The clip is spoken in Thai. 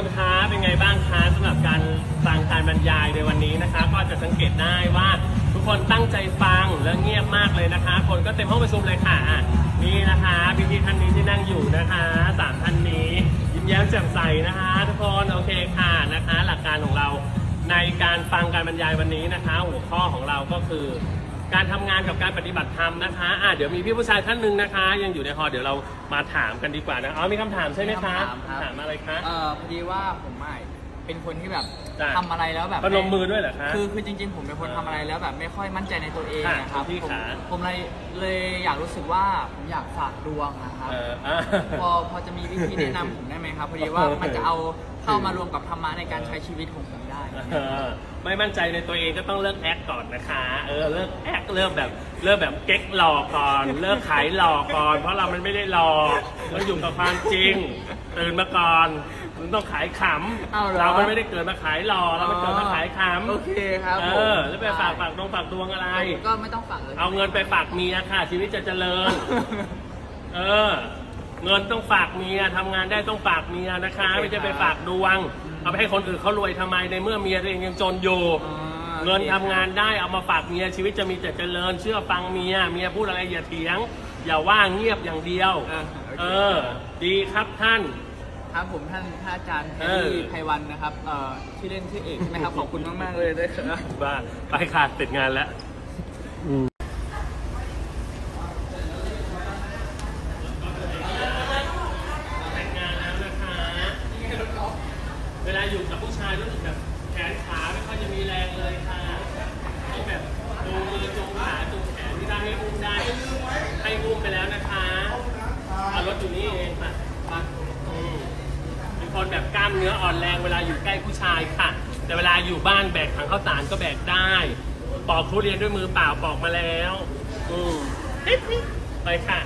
คนคะเป็นไงบ้างคะสำหรับการฟังการบรรยายในวันนี้นะคะ ก็จะสังเกตได้ว่าทุกคนตั้งใจฟังและเงียบมากเลยนะคะ คนก็เต็มห้องประชุมเลยค่ะอะนี่นะคะพี่ๆท่านนี้ที่นั่งอยู่นะคะสามท่านนี้ ยิ้มแย้มแจ่มใสนะคะ ทุกคนโอเคค่ะนะคะ หลักการของเราในการฟังการบรรยายวันนี้นะคะ หัวข้อของเราก็คือ การทำงานกับการปฏิบัติธรรมนะคะอะเดี๋ยวมีพี่ผู้ชายท่านหนึ่งนะคะ ยังอยู่ในฮอลล์เดี๋ยวเรามาถามกันดีกว่านะอ๋อมีคำถามใช่ไหมคะมีคำถามครับ ถามอะไรคะ เอ่อพอดีว่าผมไม่เป็นคนที่แบบจ้ะ ทำอะไรแล้วแบบพนมมือด้วยเหรอคะ คือคือจริง ๆ ผมเป็นคนทำอะไรแล้วแบบไม่ค่อยมั่นใจในตัวเองค่ะนะครับพี่ผมขา ผมเลยเลยอยากรู้สึกว่าผมอยากฝากดวงนะครับ เอออะ พอพอจะมีวิธีแนะนำผมได้ไหมครับพอดีว่ามันจะเอาเข้ามารวมกับธรรมะในการใช้ชีวิตของผมได้ เออไม่มั่นใจในตัวเองก็ต้องเลิกแอคก่อนนะคะ เออเลิกแอคเลิกแบบเลิกแบบเก๊กหลอกก่อน เลิกขายหลอกก่อน เพราะเรามันไม่ได้หลอกมันอยู่กับความจริง ตื่นมาก่อนมันต้องขายขเอาำเหรอเรามันไม่ได้เกิดมาขายหลอกเรามันเกิดมาขายขำโอเคครับเอผมอแล้วไปฝากฝากดวงฝากดวงอะไร ก็ไม่ต้องฝากเลยเอาเงินไปฝากเมียค่ะ ชีวิตจะเจริญ เออ เงินต้องฝากเมียทำงานได้ต้องฝากเมียนะคะโอเคไม่ใช่ไปครับฝากดวง เอาไปให้คนอื่นเขารวยทำไมในเมื่อเมียตัวเองยังจนอยู่อ่าเงินโอคทำงานได้เอามาฝากเมียชีวิตจะมีแต่เจริญ เชื่อฟังเมียเมียพูดอะไรอย่าเถียง อย่าว่าเงียบอย่างเดียว อ่าโอเค เออ ดีครับท่าน ครับผมท่านท่านอาจารย์แฮเอร์อรี่ไพวันนะครับเอ่อชื่อเล่นชื่อเอกใช่ไหมครับ ขอบคุณมาก ๆ เลยด้วยครับ ว่าไปค่ะเสร็จงานแล้วแต่งงานแล้วนะคะ เวลาอยู่กับผู้ ชายรู้สึกแบบแขนขาไม่ค่อยจะมีแรงเลยค่ะต้องแบบจูงมือจูงขาจูงแขนที่ได้ให้อุ้มได้ให้อุ้มไปแล้วนะคะเอารถอยู่นี่เองค่ะมาอืมเป็นคนแบบกล้ามเนื้ออ่อนแรงเวลาอยู่ใกล้ผู้ชายค่ะ แต่เวลาอยู่บ้านแบกถังข้าวสารก็แบกได้ปอกทุเรียนด้วยมือเปล่าปอกมาแล้วอืมไปค่ะ